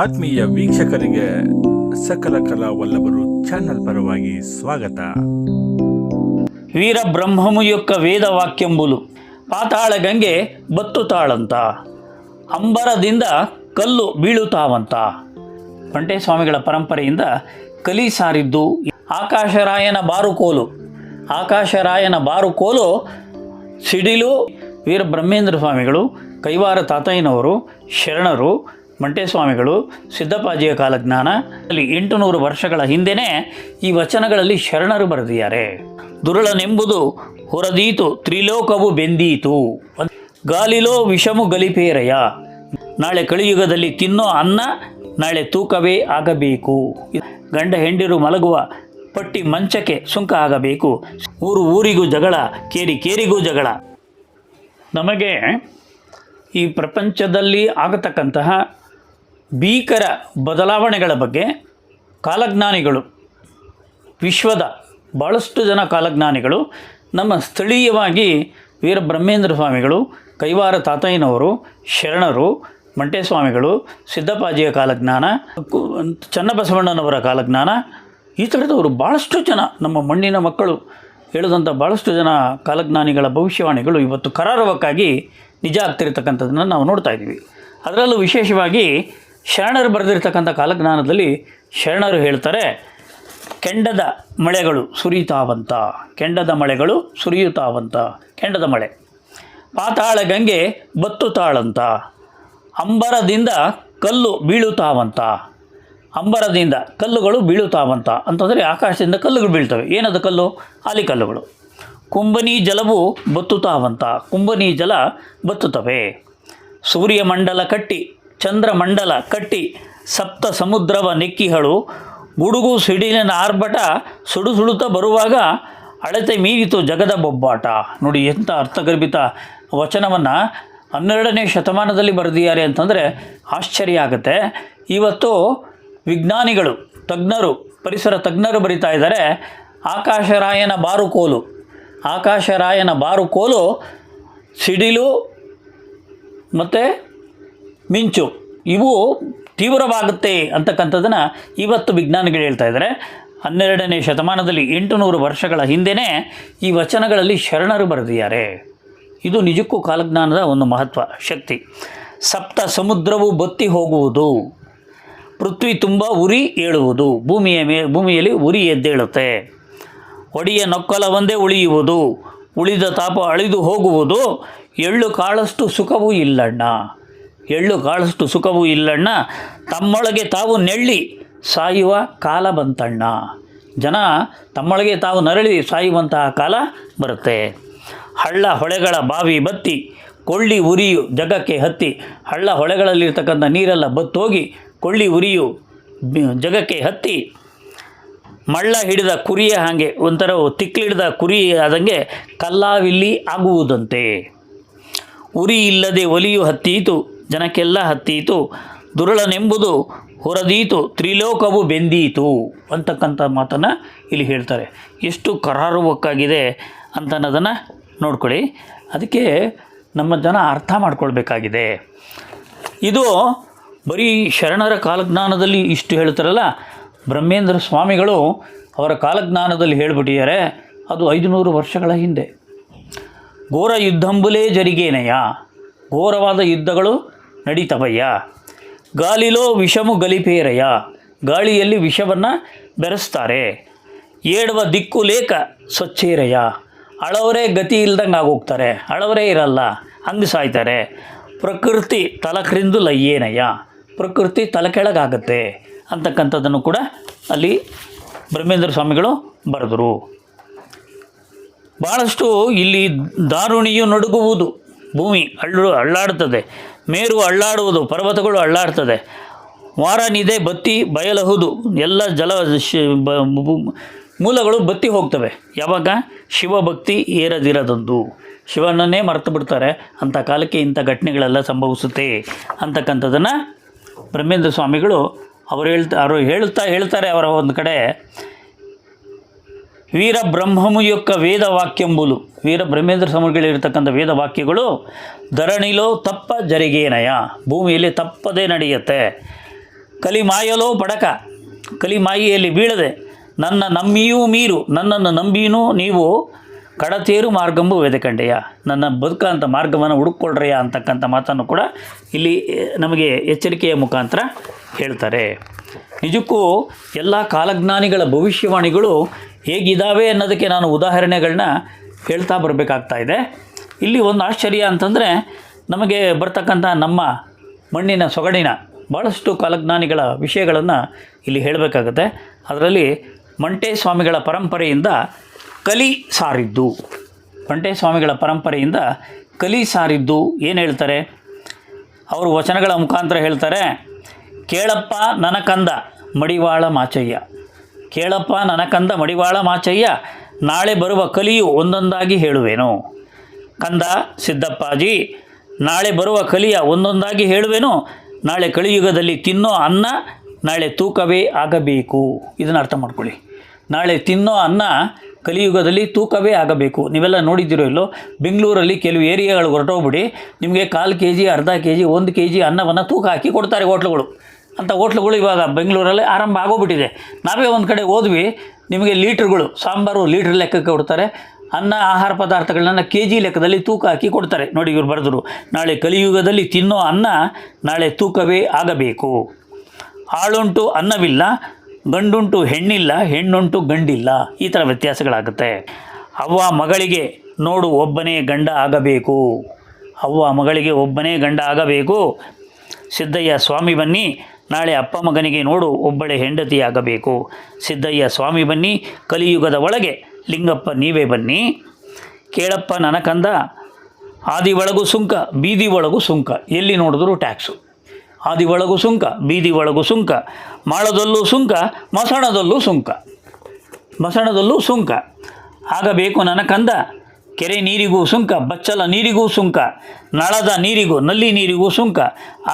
ಆತ್ಮೀಯ ವೀಕ್ಷಕರಿಗೆ ಸಕಲ ಕಲಾ ವಲ್ಲಭರು ಚಾನಲ್ ಪರವಾಗಿ ಸ್ವಾಗತ. ವೀರ ಬ್ರಹ್ಮಮು ಯೊಕ್ಕ ವೇದ ವಾಕ್ಯಂಬುಲು, ಪಾತಾಳ ಗಂಗೆ ಬತ್ತುತ್ತಾಳಂತ ಅಂಬರದಿಂದ ಕಲ್ಲು ಬೀಳುತ್ತಾವಂತ ಸ್ವಾಮಿಗಳ ಪರಂಪರೆಯಿಂದ ಕಲಿ ಸಾರಿದ್ದು ಆಕಾಶರಾಯನ ಬಾರುಕೋಲು ಆಕಾಶರಾಯನ ಬಾರುಕೋಲು ಸಿಡಿಲು. ವೀರಬ್ರಹ್ಮೇಂದ್ರ ಸ್ವಾಮಿಗಳು, ಕೈವಾರ ತಾತಯ್ಯನವರು, ಶರಣರು ಮಂಟೇಸ್ವಾಮಿಗಳು ಸಿದ್ದಪ್ಪಾಜಿಯ ಕಾಲಜ್ಞಾನ. ಅಲ್ಲಿ ಎಂಟುನೂರು ವರ್ಷಗಳ ಹಿಂದೆಯೇ ಈ ವಚನಗಳಲ್ಲಿ ಶರಣರು ಬರೆದಿದ್ದಾರೆ. ದುರುಳನೆಂಬುದು ಹೊರದೀತು, ತ್ರಿಲೋಕವು ಬೆಂದೀತು. ಗಾಲಿಲೋ ವಿಷಮು ಗಲಿಪೇರಯ. ನಾಳೆ ಕಳಿಯುಗದಲ್ಲಿ ತಿನ್ನೋ ಅನ್ನ, ನಾಳೆ ತೂಕವೇ ಆಗಬೇಕು. ಗಂಡ ಹೆಂಡಿರು ಮಲಗುವ ಪಟ್ಟಿ ಮಂಚಕ್ಕೆ ಸುಂಕ ಆಗಬೇಕು. ಊರು ಊರಿಗೂ ಜಗಳ, ಕೇರಿ ಕೇರಿಗೂ ಜಗಳ. ನಮಗೆ ಈ ಪ್ರಪಂಚದಲ್ಲಿ ಆಗತಕ್ಕಂತಹ ಭೀಕರ ಬದಲಾವಣೆಗಳ ಬಗ್ಗೆ ಕಾಲಜ್ಞಾನಿಗಳು, ವಿಶ್ವದ ಭಾಳಷ್ಟು ಜನ ಕಾಲಜ್ಞಾನಿಗಳು, ನಮ್ಮ ಸ್ಥಳೀಯವಾಗಿ ವೀರ ಬ್ರಹ್ಮೇಂದ್ರ ಸ್ವಾಮಿಗಳು, ಕೈವಾರ ತಾತಯ್ಯನವರು, ಶರಣರು ಮಂಟೇಸ್ವಾಮಿಗಳು ಸಿದ್ದಪಾಜಿಯ ಕಾಲಜ್ಞಾನ ಚನ್ನಬಸವಣ್ಣನವರ ಕಾಲಜ್ಞಾನ, ಈ ಥರದವರು ಭಾಳಷ್ಟು ಜನ, ನಮ್ಮ ಮಣ್ಣಿನ ಮಕ್ಕಳು ಹೇಳಿದಂಥ ಭಾಳಷ್ಟು ಜನ ಕಾಲಜ್ಞಾನಿಗಳ ಭವಿಷ್ಯವಾಣಿಗಳು ಇವತ್ತು ಕರಾರವಕ್ಕಾಗಿ ನಿಜ ಆಗ್ತಿರ್ತಕ್ಕಂಥದ್ದನ್ನು ನಾವು ನೋಡ್ತಾ ಇದ್ದೀವಿ. ಅದರಲ್ಲೂ ವಿಶೇಷವಾಗಿ ಶರಣರು ಬರೆದಿರ್ತಕ್ಕಂಥ ಕಾಲಜ್ಞಾನದಲ್ಲಿ ಶರಣರು ಹೇಳ್ತಾರೆ, ಕೆಂಡದ ಮಳೆಗಳು ಸುರಿಯುತ್ತಾವಂತ, ಕೆಂಡದ ಮಳೆಗಳು ಸುರಿಯುತ್ತಾವಂತ, ಕೆಂಡದ ಮಳೆ. ಪಾತಾಳ ಗಂಗೆ ಬತ್ತುತ್ತಾಳಂತ, ಅಂಬರದಿಂದ ಕಲ್ಲು ಬೀಳುತ್ತಾವಂತ, ಅಂಬರದಿಂದ ಕಲ್ಲುಗಳು ಬೀಳುತ್ತಾವಂತ. ಅಂತಂದರೆ ಆಕಾಶದಿಂದ ಕಲ್ಲುಗಳು ಬೀಳ್ತವೆ. ಏನದು ಕಲ್ಲು? ಆಲಿಕಲ್ಲುಗಳು ಕುಂಬನಿ ಜಲವು ಬತ್ತುತ್ತಾವಂತ ಕುಂಬನಿ ಜಲ ಬತ್ತುತ್ತವೆ. ಸೂರ್ಯಮಂಡಲ ಕಟ್ಟಿ ಚಂದ್ರಮಂಡಲ ಕಟ್ಟಿ ಸಪ್ತ ಸಮುದ್ರವ ನೆಕ್ಕಿಹಳು. ಗುಡುಗು ಸಿಡಿಲಿನ ಆರ್ಭಟ ಸುಡು ಸುಡುತ್ತಾ ಬರುವಾಗ ಅಳತೆ ಮೀರಿತು ಜಗದ ಬೊಬ್ಬಾಟ. ನೋಡಿ ಎಂಥ ಅರ್ಥಗರ್ಭಿತ ವಚನವನ್ನು ಹನ್ನೆರಡನೇ ಶತಮಾನದಲ್ಲಿ ಬರೆದಿದ್ದಾರೆ ಅಂತಂದರೆ ಆಶ್ಚರ್ಯ ಆಗುತ್ತೆ. ಇವತ್ತು ವಿಜ್ಞಾನಿಗಳು, ತಜ್ಞರು, ಪರಿಸರ ತಜ್ಞರು ಬರಿತಾ ಇದ್ದಾರೆ. ಆಕಾಶರಾಯನ ಬಾರುಕೋಲು. ಆಕಾಶರಾಯನ ಬಾರುಕೋಲು ಸಿಡಿಲು ಮತ್ತು ಮಿಂಚು. ಇವು ತೀವ್ರವಾಗುತ್ತೆ ಅಂತಕ್ಕಂಥದ್ದನ್ನು ಇವತ್ತು ವಿಜ್ಞಾನಿಗಳು ಹೇಳ್ತಾ ಇದ್ದಾರೆ. ಹನ್ನೆರಡನೇ ಶತಮಾನದಲ್ಲಿ ಎಂಟುನೂರು ವರ್ಷಗಳ ಹಿಂದೆಯೇ ಈ ವಚನಗಳಲ್ಲಿ ಶರಣರು ಬರೆದಿದ್ದಾರೆ. ಇದು ನಿಜಕ್ಕೂ ಕಾಲಜ್ಞಾನದ ಒಂದು ಮಹತ್ವ, ಶಕ್ತಿ. ಸಪ್ತ ಸಮುದ್ರವು ಬತ್ತಿ ಹೋಗುವುದು, ಪೃಥ್ವಿ ತುಂಬ ಉರಿ ಏಳುವುದು, ಭೂಮಿಯ ಮೇ, ಭೂಮಿಯಲ್ಲಿ ಉರಿ ಎದ್ದೇಳುತ್ತೆ. ಒಡಿಯ ನೊಕ್ಕಲ ಒಂದೇ ಉಳಿಯುವುದು, ಉಳಿದ ತಾಪ ಅಳಿದು ಹೋಗುವುದು, ಎಳ್ಳು ಕಾಳಷ್ಟು ಸುಖವೂ ಇಲ್ಲಣ್ಣ. ಎಳ್ಳು ಕಾಳಷ್ಟು ಸುಖವೂ ಇಲ್ಲಣ್ಣ. ತಮ್ಮೊಳಗೆ ತಾವು ನೆಳ್ಳಿ, ಸಾಯುವ ಕಾಲ ಬಂತಣ್ಣ. ಜನ ತಮ್ಮೊಳಗೆ ತಾವು ನರಳಿ ಸಾಯುವಂತಹ ಕಾಲ ಬರುತ್ತೆ. ಹಳ್ಳ ಹೊಳೆಗಳ ಬಾವಿ ಬತ್ತಿ, ಕೊಳ್ಳಿ ಉರಿಯು ಜಗಕ್ಕೆ ಹತ್ತಿ, ಹಳ್ಳ ಹೊಳೆಗಳಲ್ಲಿರ್ತಕ್ಕಂಥ ನೀರೆಲ್ಲ ಬತ್ತೋಗಿ ಕೊಳ್ಳಿ ಉರಿಯು ಜಗಕ್ಕೆ ಹತ್ತಿ, ಮಳ್ಳ ಹಿಡಿದ ಕುರಿಯ ಹಾಗೆ ಒಂಥರ ತಿಕ್ಕಿಡಿದ ಕುರಿ ಆದಂಗೆ ಕಲ್ಲಾವಿಲ್ಲಿ ಆಗುವುದಂತೆ. ಉರಿ ಇಲ್ಲದೆ ಒಲಿಯು ಹತ್ತೀತು ಜನಕ್ಕೆಲ್ಲ ಹತ್ತೀತು. ದುರುಳನೆಂಬುದು ಹೊರದೀತು. ತ್ರಿಲೋಕವು ಬೆಂದೀತು ಅಂತಕ್ಕಂಥ ಮಾತನ್ನು ಇಲ್ಲಿ ಹೇಳ್ತಾರೆ. ಎಷ್ಟು ಕರಾರುವಕ್ಕಾಗಿದೆ ಅಂತ ಅನ್ನೋದನ್ನು ನೋಡ್ಕೊಳ್ಳಿ. ಅದಕ್ಕೆ ನಮ್ಮ ಜನ ಅರ್ಥ ಮಾಡ್ಕೊಳ್ಬೇಕಾಗಿದೆ. ಇದು ಬರೀ ಶರಣರ ಕಾಲಜ್ಞಾನದಲ್ಲಿ ಇಷ್ಟು ಹೇಳ್ತಾರಲ್ಲ. ಬ್ರಹ್ಮೇಂದ್ರ ಸ್ವಾಮಿಗಳು ಅವರ ಕಾಲಜ್ಞಾನದಲ್ಲಿ ಹೇಳಿಬಿಟ್ಟಿದ್ದಾರೆ. ಅದು ಐದುನೂರು ವರ್ಷಗಳ ಹಿಂದೆ. ಘೋರ ಯುದ್ಧಂಬುಲೇ ಜರಿಗೇನೆಯ? ಘೋರವಾದ ಯುದ್ಧಗಳು ನಡೀತವಯ್ಯ. ಗಾಲಿಲೋ ವಿಷಮು ಗಲಿಪೇರಯ್ಯ. ಗಾಳಿಯಲ್ಲಿ ವಿಷವನ್ನು ಬೆರೆಸ್ತಾರೆ. ಏಡುವ ದಿಕ್ಕು ಲೇಖ ಸ್ವಚ್ಛೇರಯ್ಯ. ಅಳವರೇ ಗತಿ ಇಲ್ದಂಗೆ ಆಗೋಗ್ತಾರೆ. ಅಳವರೇ ಇರಲ್ಲ, ಹಂಗೆ ಸಾಯ್ತಾರೆ. ಪ್ರಕೃತಿ ತಲಕ್ರಿಂದು ಲಯ್ಯೇನಯ್ಯ ಪ್ರಕೃತಿ ತಲೆಕೆಳಗಾಗತ್ತೆ ಅಂತಕ್ಕಂಥದ್ದನ್ನು ಕೂಡ ಅಲ್ಲಿ ಬ್ರಹ್ಮೇಂದ್ರ ಸ್ವಾಮಿಗಳು ಬರೆದರು. ಭಾಳಷ್ಟು ಇಲ್ಲಿ ದಾರುಣಿಯು ನಡುಗುವುದು. ಭೂಮಿ ಅಳ್ಳು ಅಳ್ಳಾಡುತ್ತದೆ ಮೇರು ಅಳ್ಳಾಡುವುದು, ಪರ್ವತಗಳು ಅಳ್ಳಾಡ್ತದೆ. ವಾರನಿದೆ ಬತ್ತಿ ಬಯಲಹುದು, ಎಲ್ಲ ಜಲ ಮೂಲಗಳು ಬತ್ತಿ ಹೋಗ್ತವೆ. ಯಾವಾಗ? ಶಿವಭಕ್ತಿ ಏರದಿರದಂದು. ಶಿವನನ್ನೇ ಮರೆತು ಬಿಡ್ತಾರೆ. ಅಂಥ ಕಾಲಕ್ಕೆ ಇಂಥ ಘಟನೆಗಳೆಲ್ಲ ಸಂಭವಿಸುತ್ತೆ ಅಂತಕ್ಕಂಥದ್ದನ್ನು ಬ್ರಹ್ಮೇಂದ್ರ ಸ್ವಾಮಿಗಳು ಅವರು ಹೇಳ್ತಾ ಅವರು ಹೇಳ್ತಾ ಹೇಳ್ತಾರೆ ಅವರ ಒಂದು ಕಡೆ. ವೀರ ಬ್ರಹ್ಮಮು యొక్క ವೇದವಾಕ್ಯಂಬುಲು ವೀರ ಬ್ರಹ್ಮೇಂದ್ರ ಸ್ವಾಮಿಗಳಿರ್ತಕ್ಕಂಥ ವೇದ ವಾಕ್ಯಗಳು ಧರಣಿಲೋ ತಪ್ಪ ಜರಿಗೇನಯ ಭೂಮಿಯಲ್ಲಿ ತಪ್ಪದೇ ನಡೆಯುತ್ತೆ ಕಲಿ ಮಾಯಲೋ ಪಡಕ ಕಲಿ ಮಾಯಿಯಲ್ಲಿ ಬೀಳದೆ ನನ್ನ ನಂಬಿಯೂ ಮೀರು ನನ್ನನ್ನು ನಂಬಿಯೂ ನೀವು ಕಡತೇರು ಮಾರ್ಗಂಬು ವೇದಕಂಡೆಯ ನನ್ನ ಬದುಕಂಥ ಮಾರ್ಗವನ್ನು ಹುಡುಕೊಳ್ರೆಯ ಅಂತಕ್ಕಂಥ ಮಾತನ್ನು ಕೂಡ ಇಲ್ಲಿ ಎ, ನಮಗೆ ಎಚ್ಚರಿಕೆಯ ಮುಖಾಂತರ ಹೇಳ್ತಾರೆ ನಿಜಕ್ಕೂ ಎಲ್ಲ ಕಾಲಜ್ಞಾನಿಗಳ ಭವಿಷ್ಯವಾಣಿಗಳು ಹೇಗಿದ್ದಾವೆ ಅನ್ನೋದಕ್ಕೆ ನಾನು ಉದಾಹರಣೆಗಳನ್ನ ಹೇಳ್ತಾ ಬರಬೇಕಾಗ್ತಾ ಇದೆ. ಇಲ್ಲಿ ಒಂದು ಆಶ್ಚರ್ಯ ಅಂತಂದರೆ, ನಮಗೆ ಬರ್ತಕ್ಕಂಥ ನಮ್ಮ ಮಣ್ಣಿನ ಸೊಗಡಿನ ಭಾಳಷ್ಟು ಕಾಲಜ್ಞಾನಿಗಳ ವಿಷಯಗಳನ್ನು ಇಲ್ಲಿ ಹೇಳಬೇಕಾಗತ್ತೆ. ಅದರಲ್ಲಿ ಮಂಟೆ ಸ್ವಾಮಿಗಳ ಪರಂಪರೆಯಿಂದ ಕಲಿ ಸಾರಿದ್ದು. ಮಂಟೆ ಸ್ವಾಮಿಗಳ ಪರಂಪರೆಯಿಂದ ಕಲಿ ಸಾರಿದ್ದು ಏನು ಹೇಳ್ತಾರೆ? ಅವರು ವಚನಗಳ ಮುಖಾಂತರ ಹೇಳ್ತಾರೆ, ಕೇಳಪ್ಪ ನನಕಂದ ಮಡಿವಾಳ ಮಾಚಯ್ಯ. ಕೇಳಪ್ಪ, ನನಕಂದ ಮಡಿವಾಳ ಮಾಚಯ್ಯ, ನಾಳೆ ಬರುವ ಕಲಿಯು ಒಂದೊಂದಾಗಿ ಹೇಳುವೆನು. ಕಂದ ಸಿದ್ದಪ್ಪಾಜಿ, ನಾಳೆ ಬರುವ ಕಲಿಯ ಒಂದೊಂದಾಗಿ ಹೇಳುವೆನು. ನಾಳೆ ಕಲಿಯುಗದಲ್ಲಿ ತಿನ್ನೋ ಅನ್ನ, ನಾಳೆ ತೂಕವೇ ಆಗಬೇಕು. ಇದನ್ನು ಅರ್ಥ ಮಾಡ್ಕೊಳ್ಳಿ. ನಾಳೆ ತಿನ್ನೋ ಅನ್ನ, ಕಲಿಯುಗದಲ್ಲಿ ತೂಕವೇ ಆಗಬೇಕು. ನೀವೆಲ್ಲ ನೋಡಿದ್ದೀರೋ ಇಲ್ಲೋ? ಬೆಂಗಳೂರಲ್ಲಿ ಕೆಲವು ಏರಿಯಾಗಳು ಹೊರಟೋಗ್ಬಿಡಿ. ನಿಮಗೆ ಕಾಲು ಕೆ ಜಿ ಅರ್ಧ ಕೆ ಜಿ ಒಂದು ಕೆ ಜಿ ಅನ್ನವನ್ನು ತೂಕ ಹಾಕಿ ಕೊಡ್ತಾರೆ ಹೋಟ್ಲುಗಳು. ಅಂಥ ಹೋಟ್ಲುಗಳು ಇವಾಗ ಬೆಂಗಳೂರಲ್ಲಿ ಆರಂಭ ಆಗೋಗ್ಬಿಟ್ಟಿದೆ. ನಾವೇ ಒಂದು ಕಡೆ ಹೋದ್ವಿ, ನಿಮಗೆ ಲೀಟ್ರ್ಗಳು, ಸಾಂಬಾರು ಲೀಟ್ರ್ ಲೆಕ್ಕಕ್ಕೆ ಕೊಡ್ತಾರೆ. ಅನ್ನ, ಆಹಾರ ಪದಾರ್ಥಗಳನ್ನ ಕೆ ಜಿ ಲೆಕ್ಕದಲ್ಲಿ ತೂಕ ಹಾಕಿ ಕೊಡ್ತಾರೆ. ನೋಡಿ ಇವರು ಬರೆದರು, ನಾಳೆ ಕಲಿಯುಗದಲ್ಲಿ ತಿನ್ನೋ ಅನ್ನ ನಾಳೆ ತೂಕವೇ ಆಗಬೇಕು. ಆಳುಂಟು ಅನ್ನವಿಲ್ಲ, ಗಂಡುಂಟು ಹೆಣ್ಣಿಲ್ಲ, ಹೆಣ್ಣುಂಟು ಗಂಡಿಲ್ಲ. ಈ ಥರ ವ್ಯತ್ಯಾಸಗಳಾಗುತ್ತೆ. ಅವ್ವ ಮಗಳಿಗೆ ನೋಡು ಒಬ್ಬನೇ ಗಂಡ ಆಗಬೇಕು. ಅವ್ವ ಮಗಳಿಗೆ ಒಬ್ಬನೇ ಗಂಡ ಆಗಬೇಕು. ಸಿದ್ದಯ್ಯ ಸ್ವಾಮಿ ಬನ್ನಿ ನಾಳೆ ಅಪ್ಪ ಮಗನಿಗೆ ನೋಡು, ಒಬ್ಬಳೆ ಹೆಂಡತಿಯಾಗಬೇಕು. ಸಿದ್ದಯ್ಯ, ಸ್ವಾಮಿ ಬನ್ನಿ, ಕಲಿಯುಗದ ಒಳಗೆ. ಲಿಂಗಪ್ಪ, ನೀವೇ ಬನ್ನಿ. ಕೇಳಪ್ಪ ನನಕಂದ ಆದಿ ಒಳಗೂ ಸುಂಕ, ಬೀದಿ ಒಳಗೂ ಸುಂಕ. ಎಲ್ಲಿ ನೋಡಿದ್ರು ಟ್ಯಾಕ್ಸು. ಆದಿ ಒಳಗೂ ಸುಂಕ, ಬೀದಿ ಒಳಗೂ ಸುಂಕ. ಮಾಳದಲ್ಲೂ ಸುಂಕ, ಮಸಣದಲ್ಲೂ ಸುಂಕ. ಮಸಣದಲ್ಲೂ ಸುಂಕ. ಆಗಬೇಕು ನನಕಂದ ಕಂದ. ಕೆರೆ ನೀರಿಗೂ ಸುಂಕ, ಬಚ್ಚಲ ನೀರಿಗೂ ಸುಂಕ, ನಳದ ನೀರಿಗೂ, ನಲ್ಲಿ ನೀರಿಗೂ ಸುಂಕ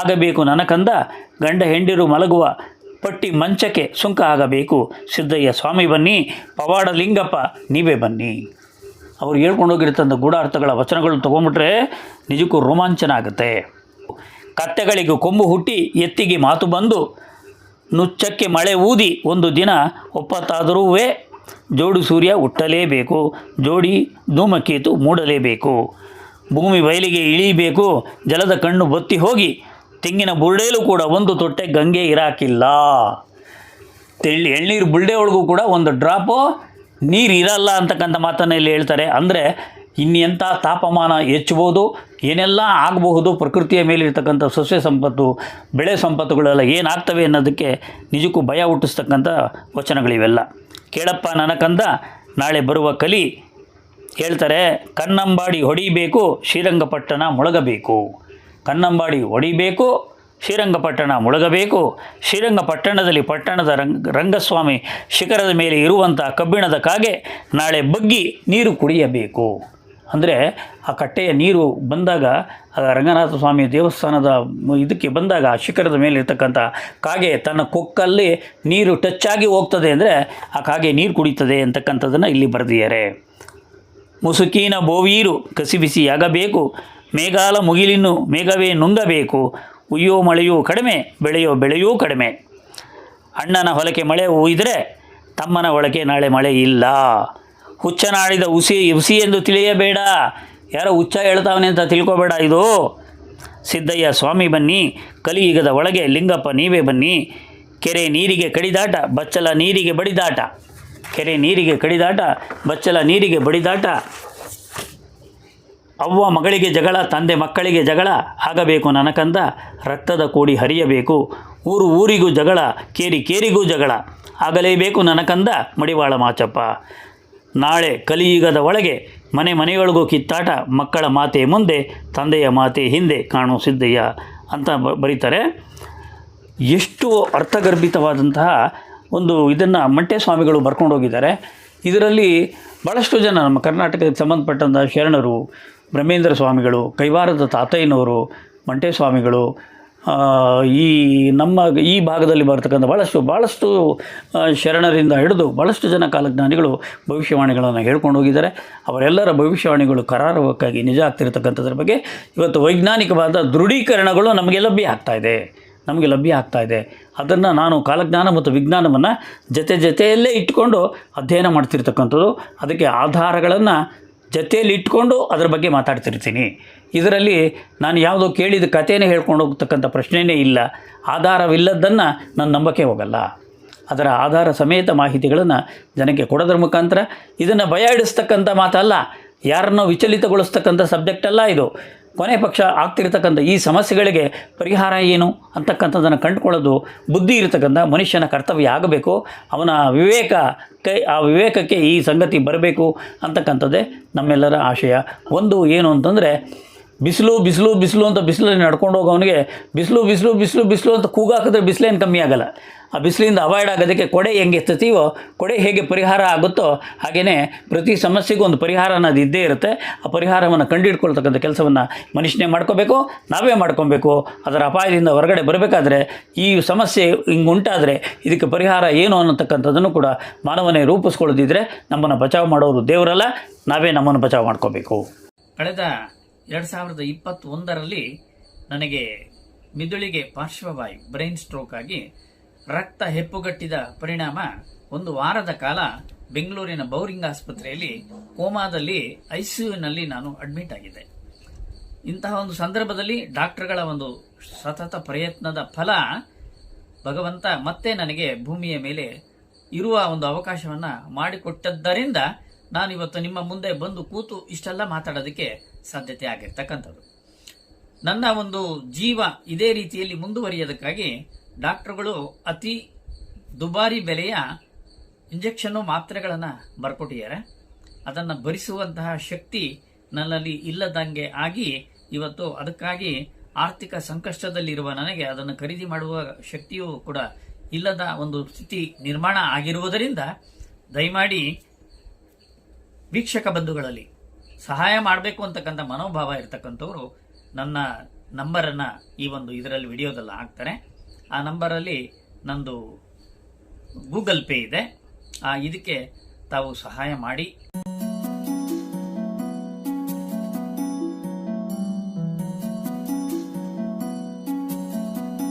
ಆಗಬೇಕು ನನಕಂದ. ಗಂಡ ಹೆಂಡಿರು ಮಲಗುವ ಪಟ್ಟಿ ಮಂಚಕ್ಕೆ ಸುಂಕ ಆಗಬೇಕು. ಸಿದ್ದಯ್ಯ, ಸ್ವಾಮಿ ಬನ್ನಿ, ಪವಾಡ ಲಿಂಗಪ್ಪ, ನೀವೇ ಬನ್ನಿ. ಅವ್ರು ಹೇಳ್ಕೊಂಡು ಹೋಗಿರ್ತಂಥ ಗೂಢಾರ್ಥಗಳ ವಚನಗಳು ತೊಗೊಂಬಿಟ್ರೆ ನಿಜಕ್ಕೂ ರೋಮಾಂಚನ ಆಗುತ್ತೆ ಕತ್ತೆಗಳಿಗೂ ಕೊಂಬು ಹುಟ್ಟಿ ಎತ್ತಿಗೆ ಮಾತು ಬಂದು, ನುಚ್ಚಕ್ಕೆ ಮಳೆ ಊದಿ ಒಂದು ದಿನ ಒಪ್ಪತ್ತಾದರೂ ಜೋಡು ಸೂರ್ಯ ಹುಟ್ಟಲೇಬೇಕು, ಜೋಡಿ ಧೂಮಕೇತು ಮೂಡಲೇಬೇಕು. ಭೂಮಿ ಬಯಲಿಗೆ ಇಳಿಬೇಕು, ಜಲದ ಕಣ್ಣು ಬತ್ತಿ ಹೋಗಿ, ತೆಂಗಿನ ಬುರುಡೆಯಲ್ಲೂ ಕೂಡ ಒಂದು ತೊಟ್ಟೆ ಗಂಗೆ ಇರಾಕಿಲ್ಲ. ತೆಳ್ಳಿ ಎಳ್ನೀರು ಬುಲ್ಡೆ ಒಳಗೂ ಕೂಡ ಒಂದು ಡ್ರಾಪು, ನೀರು ಇರಲ್ಲ ಅಂತಕ್ಕಂಥ ಮಾತನ್ನು ಇಲ್ಲಿ ಹೇಳ್ತಾರೆ. ಅಂದರೆ ಇನ್ನೆಂಥ ತಾಪಮಾನ ಹೆಚ್ಚಬಹುದು ಏನೆಲ್ಲ ಆಗಬಹುದು, ಪ್ರಕೃತಿಯ ಮೇಲಿರ್ತಕ್ಕಂಥ ಸಸ್ಯ ಸಂಪತ್ತು, ಬೆಳೆ ಸಂಪತ್ತುಗಳೆಲ್ಲ ಏನಾಗ್ತವೆ ಅನ್ನೋದಕ್ಕೆ ನಿಜಕ್ಕೂ ಭಯ ಹುಟ್ಟಿಸ್ತಕ್ಕಂಥ ವಚನಗಳಿವೆಲ್ಲ. ಕೇಳಪ್ಪ ನನಕಂದ, ನಾಳೆ ಬರುವ ಕಲಿ ಹೇಳ್ತಾರೆ ಕನ್ನಂಬಾಡಿ ಹೊಡಿಬೇಕು, ಶ್ರೀರಂಗಪಟ್ಟಣ ಮುಳುಗಬೇಕು. ಕನ್ನಂಬಾಡಿ ಹೊಡಿಬೇಕು, ಶ್ರೀರಂಗಪಟ್ಟಣ ಮುಳುಗಬೇಕು. ಶ್ರೀರಂಗಪಟ್ಟಣದಲ್ಲಿ ಪಟ್ಟಣದ ರಂಗ, ರಂಗಸ್ವಾಮಿ ಶಿಖರದ ಮೇಲೆ ಇರುವಂಥ ಕಬ್ಬಿಣದ ಕಾಗೆ ನಾಳೆ ಬಗ್ಗಿ ನೀರು ಕುಡಿಯಬೇಕು. ಅಂದರೆ ಆ ಕಟ್ಟೆಯ ನೀರು ಬಂದಾಗ ರಂಗನಾಥ ಸ್ವಾಮಿ ದೇವಸ್ಥಾನದ ಇದಕ್ಕೆ ಬಂದಾಗ, ಆ ಶಿಖರದ ಮೇಲೆ ಇರ್ತಕ್ಕಂಥ ಕಾಗೆ ತನ್ನ ಕೊಕ್ಕಲ್ಲಿ ನೀರು ಟಚ್ ಆಗಿ ಹೋಗ್ತದೆ ಅಂದರೆ ಆ ಕಾಗೆ ನೀರು ಕುಡಿತದೆ ಅಂತಕ್ಕಂಥದ್ದನ್ನು ಇಲ್ಲಿ ಬರೆದಿದ್ದಾರೆ. ಮುಸುಕಿನ ಬೋವೀರು ಕಸಿಬಿಸಿಯಾಗಬೇಕು ಮೇಘಾಲ ಮುಗಿಲಿನ್ನು ಮೇಘವೇ ನುಂಗಬೇಕು, ಉಯ್ಯೋ ಮಳೆಯೂ ಕಡಿಮೆ, ಬೆಳೆಯೋ ಬೆಳೆಯೂ ಕಡಿಮೆ. ಅಣ್ಣನ ಹೊಲಕ್ಕೆ ಮಳೆ ಹೂಯಿದರೆ ತಮ್ಮನ ಒಳಗೆ ನಾಳೆ ಮಳೆ ಇಲ್ಲ. ಹುಚ್ಚನಾಡಿದ ಉಸಿ ಉಸಿ ಎಂದು ತಿಳಿಯಬೇಡ. ಯಾರೋ ಹುಚ್ಚ ಹೇಳ್ತಾವನೆ ಅಂತ ತಿಳ್ಕೊಬೇಡ ಇದು. ಸಿದ್ದಯ್ಯ, ಸ್ವಾಮಿ ಬನ್ನಿ. ಕಲಿಯುಗದ ಒಳಗೆ ಲಿಂಗಪ್ಪ, ನೀವೇ ಬನ್ನಿ. ಕೆರೆ ನೀರಿಗೆ ಕಡಿದಾಟ, ಬಚ್ಚಲ ನೀರಿಗೆ ಬಡಿದಾಟ. ಕೆರೆ ನೀರಿಗೆ ಕಡಿದಾಟ, ಬಚ್ಚಲ ನೀರಿಗೆ ಬಡಿದಾಟ. ಅವ್ವ ಮಗಳಿಗೆ ಜಗಳ, ತಂದೆ ಮಕ್ಕಳಿಗೆ ಜಗಳ. ಆಗಬೇಕು ನನಕಂದ, ರಕ್ತದ ಕೋಡಿ ಹರಿಯಬೇಕು. ಊರು ಊರಿಗೂ ಜಗಳ, ಕೇರಿ ಕೇರಿಗೂ ಜಗಳ. ಆಗಲೇಬೇಕು ನನಕಂದ, ಮಡಿವಾಳ ಮಾಚಪ್ಪ. ನಾಳೆ ಕಲಿಯುಗದ ಒಳಗೆ ಮನೆ ಮನೆಗಳಿಗೂ ಕಿತ್ತಾಟ, ಮಕ್ಕಳ ಮಾತೆ ಮುಂದೆ, ತಂದೆಯ ಮಾತೆ ಹಿಂದೆ ಕಾಣು ಸಿದ್ದಯ್ಯ ಅಂತ ಬರೀತಾರೆ. ಎಷ್ಟು ಅರ್ಥಗರ್ಭಿತವಾದಂತಹ ಒಂದು ಇದನ್ನು ಮಂಟೆ ಸ್ವಾಮಿಗಳು ಬರ್ಕೊಂಡು ಹೋಗಿದ್ದಾರೆ. ಇದರಲ್ಲಿ ಭಾಳಷ್ಟು ಜನ ನಮ್ಮ ಕರ್ನಾಟಕಕ್ಕೆ ಸಂಬಂಧಪಟ್ಟಂಥ ಶರಣರು, ಬ್ರಹ್ಮೇಂದ್ರ ಸ್ವಾಮಿಗಳು, ಕೈವಾರದ ತಾತಯ್ಯನವರು ಮಂಟೆ ಸ್ವಾಮಿಗಳು ಈ ನಮ್ಮ ಈ ಭಾಗದಲ್ಲಿ ಬರ್ತಕ್ಕಂಥ ಭಾಳಷ್ಟು ಭಾಳಷ್ಟು ಶರಣರಿಂದ ಹಿಡಿದು ಭಾಳಷ್ಟು ಜನ ಕಾಲಜ್ಞಾನಿಗಳು ಭವಿಷ್ಯವಾಣಿಗಳನ್ನು ಹೇಳ್ಕೊಂಡು ಹೋಗಿದ್ದಾರೆ. ಅವರೆಲ್ಲರ ಭವಿಷ್ಯವಾಣಿಗಳು ಕರಾರವಕ್ಕಾಗಿ ನಿಜ ಆಗ್ತಿರ್ತಕ್ಕಂಥದ್ರ ಬಗ್ಗೆ ಇವತ್ತು ವೈಜ್ಞಾನಿಕವಾದ ದೃಢೀಕರಣಗಳು ನಮಗೆ ಲಭ್ಯ ಆಗ್ತಾ ಇದೆ. ನಮಗೆ ಲಭ್ಯ ಆಗ್ತಾ ಇದೆ. ಅದನ್ನು ನಾನು ಕಾಲಜ್ಞಾನ ಮತ್ತು ವಿಜ್ಞಾನವನ್ನು ಜೊತೆ ಜೊತೆಯಲ್ಲೇ ಇಟ್ಕೊಂಡು ಅಧ್ಯಯನ ಮಾಡ್ತಿರ್ತಕ್ಕಂಥದ್ದು. ಅದಕ್ಕೆ ಆಧಾರಗಳನ್ನು ಜೊತೆಯಲ್ಲಿ ಇಟ್ಕೊಂಡು ಅದರ ಬಗ್ಗೆ ಮಾತಾಡ್ತಿರ್ತೀನಿ. ಇದರಲ್ಲಿ ನಾನು ಯಾವುದೋ ಕೇಳಿದ ಕಥೆನೇ ಹೇಳ್ಕೊಂಡು ಹೋಗ್ತಕ್ಕಂಥ ಪ್ರಶ್ನೆಯೇ ಇಲ್ಲ. ಆಧಾರವಿಲ್ಲದ್ದನ್ನು ನಾನು ನಂಬಕ್ಕೆ ಹೋಗಲ್ಲ. ಅದರ ಆಧಾರ ಸಮೇತ ಮಾಹಿತಿಗಳನ್ನು ಜನಕ್ಕೆ ಕೊಡೋದ್ರ ಮುಖಾಂತರ ಇದನ್ನು ಭಯ ಇಡಿಸ್ತಕ್ಕಂಥ ಮಾತಲ್ಲ. ಯಾರನ್ನೋ ವಿಚಲಿತಗೊಳಿಸ್ತಕ್ಕಂಥ ಸಬ್ಜೆಕ್ಟ್ ಅಲ್ಲ ಇದು. ಕೊನೆ ಪಕ್ಷ ಆಗ್ತಿರ್ತಕ್ಕಂಥ ಈ ಸಮಸ್ಯೆಗಳಿಗೆ ಪರಿಹಾರ ಏನು ಅಂತಕ್ಕಂಥದ್ದನ್ನು ಕಂಡುಕೊಳ್ಳೋದು ಬುದ್ಧಿ ಇರತಕ್ಕಂಥ ಮನುಷ್ಯನ ಕರ್ತವ್ಯ ಆಗಬೇಕು. ಅವನ ವಿವೇಕ ಕೈ, ಆ ವಿವೇಕಕ್ಕೆ ಈ ಸಂಗತಿ ಬರಬೇಕು ಅಂತಕ್ಕಂಥದ್ದೇ ನಮ್ಮೆಲ್ಲರ ಆಶಯ. ಒಂದು ಏನು ಅಂತಂದರೆ ಬಿಸಿಲು ಬಿಸಿಲು ಬಿಸಿಲು ಅಂತ ಬಿಸಿಲಲ್ಲಿ ನಡ್ಕೊಂಡು ಹೋಗೋವನಿಗೆ ಬಿಸಿಲು ಬಿಸಿಲು ಬಿಸಿಲು ಬಿಸಿಲು ಅಂತ ಕೂಗಾಕಿದ್ರೆ ಬಿಸಿಲೇನು ಕಮ್ಮಿ ಆಗಲ್ಲ. ಆ ಬಿಸಿಲಿಂದ ಅವಾಯ್ಡ್ ಆಗೋದಕ್ಕೆ ಕೊಡೆ ಹೆಂಗೆ ಎತ್ತತೀವೋ ಕೊಡೆ ಹೇಗೆ ಪರಿಹಾರ ಆಗುತ್ತೋ ಹಾಗೆಯೇ ಪ್ರತಿ ಸಮಸ್ಯೆಗೂ ಒಂದು ಪರಿಹಾರ ಅನ್ನೋದು ಇದ್ದೇ ಇರುತ್ತೆ. ಆ ಪರಿಹಾರವನ್ನು ಕಂಡುಹಿಡ್ಕೊಳ್ತಕ್ಕಂಥ ಕೆಲಸವನ್ನು ಮನುಷ್ಯನೇ ಮಾಡ್ಕೋಬೇಕು, ನಾವೇ ಮಾಡ್ಕೊಬೇಕು. ಅದರ ಅಪಾಯದಿಂದ ಹೊರಗಡೆ ಬರಬೇಕಾದ್ರೆ ಈ ಸಮಸ್ಯೆ ಹಿಂಗೆ ಉಂಟಾದರೆ ಇದಕ್ಕೆ ಪರಿಹಾರ ಏನು ಅನ್ನತಕ್ಕಂಥದ್ದನ್ನು ಕೂಡ ಮಾನವನೇ ರೂಪಿಸ್ಕೊಳ್ಳೋದಿದ್ರೆ ನಮ್ಮನ್ನು ಬಚಾವ್ ಮಾಡೋರು ದೇವರಲ್ಲ, ನಾವೇ ನಮ್ಮನ್ನು ಬಚಾವ್ ಮಾಡ್ಕೋಬೇಕು. ಕಳೆದ ಎರಡು ಸಾವಿರದ ಇಪ್ಪತ್ತೊಂದರಲ್ಲಿ ನನಗೆ ಮಿದುಳಿಗೆ ಪಾರ್ಶ್ವವಾಯು, ಬ್ರೈನ್ ಸ್ಟ್ರೋಕ್ ಆಗಿ ರಕ್ತ ಹೆಪ್ಪುಗಟ್ಟಿದ ಪರಿಣಾಮ ಒಂದು ವಾರದ ಕಾಲ ಬೆಂಗಳೂರಿನ ಬೌರಿಂಗ್ ಆಸ್ಪತ್ರೆಯಲ್ಲಿ ಕೋಮಾದಲ್ಲಿ ಐಸಿಯುನಲ್ಲಿ ನಾನು ಅಡ್ಮಿಟ್ ಆಗಿದ್ದೆ. ಇಂತಹ ಒಂದು ಸಂದರ್ಭದಲ್ಲಿ ಡಾಕ್ಟರ್ಗಳ ಒಂದು ಸತತ ಪ್ರಯತ್ನದ ಫಲ ಭಗವಂತ ಮತ್ತೆ ನನಗೆ ಭೂಮಿಯ ಮೇಲೆ ಇರುವ ಒಂದು ಅವಕಾಶವನ್ನು ಮಾಡಿಕೊಟ್ಟದ್ದರಿಂದ ನಾನು ಇವತ್ತು ನಿಮ್ಮ ಮುಂದೆ ಬಂದು ಕೂತು ಇಷ್ಟೆಲ್ಲ ಮಾತಾಡೋದಕ್ಕೆ ಸಾಧ್ಯತೆ ಆಗಿರ್ತಕ್ಕಂಥದ್ದು ನನ್ನ ಒಂದು ಜೀವ ಇದೇ ರೀತಿಯಲ್ಲಿ ಮುಂದುವರಿಯೋದಕ್ಕಾಗಿ ಡಾಕ್ಟರ್ಗಳು ಅತಿ ದುಬಾರಿ ಬೆಲೆಯ ಇಂಜೆಕ್ಷನ್ನು ಮಾತ್ರೆಗಳನ್ನು ಬರ್ಕೊಟ್ಟಿದ್ದಾರೆ. ಅದನ್ನು ಭರಿಸುವಂತಹ ಶಕ್ತಿ ನನ್ನಲ್ಲಿ ಇಲ್ಲದಂಗೆ ಆಗಿ ಇವತ್ತು ಅದಕ್ಕಾಗಿ ಆರ್ಥಿಕ ಸಂಕಷ್ಟದಲ್ಲಿರುವ ನನಗೆ ಅದನ್ನು ಖರೀದಿ ಮಾಡುವ ಶಕ್ತಿಯೂ ಕೂಡ ಇಲ್ಲದ ಒಂದು ಸ್ಥಿತಿ ನಿರ್ಮಾಣ ಆಗಿರುವುದರಿಂದ ದಯಮಾಡಿ ವೀಕ್ಷಕ ಬಂಧುಗಳಲ್ಲಿ ಸಹಾಯ ಮಾಡಬೇಕು ಅಂತಕ್ಕಂಥ ಮನೋಭಾವ ಇರತಕ್ಕಂಥವ್ರು ನನ್ನ ನಂಬರನ್ನು ಈ ಒಂದು ಇದರಲ್ಲಿ ವಿಡಿಯೋದಲ್ಲಿ ಹಾಕ್ತಾರೆ. ಆ ನಂಬರಲ್ಲಿ ನಂದು ಗೂಗಲ್ ಪೇ ಇದೆ. ಆ, ಇದಕ್ಕೆ ತಾವು ಸಹಾಯ ಮಾಡಿ.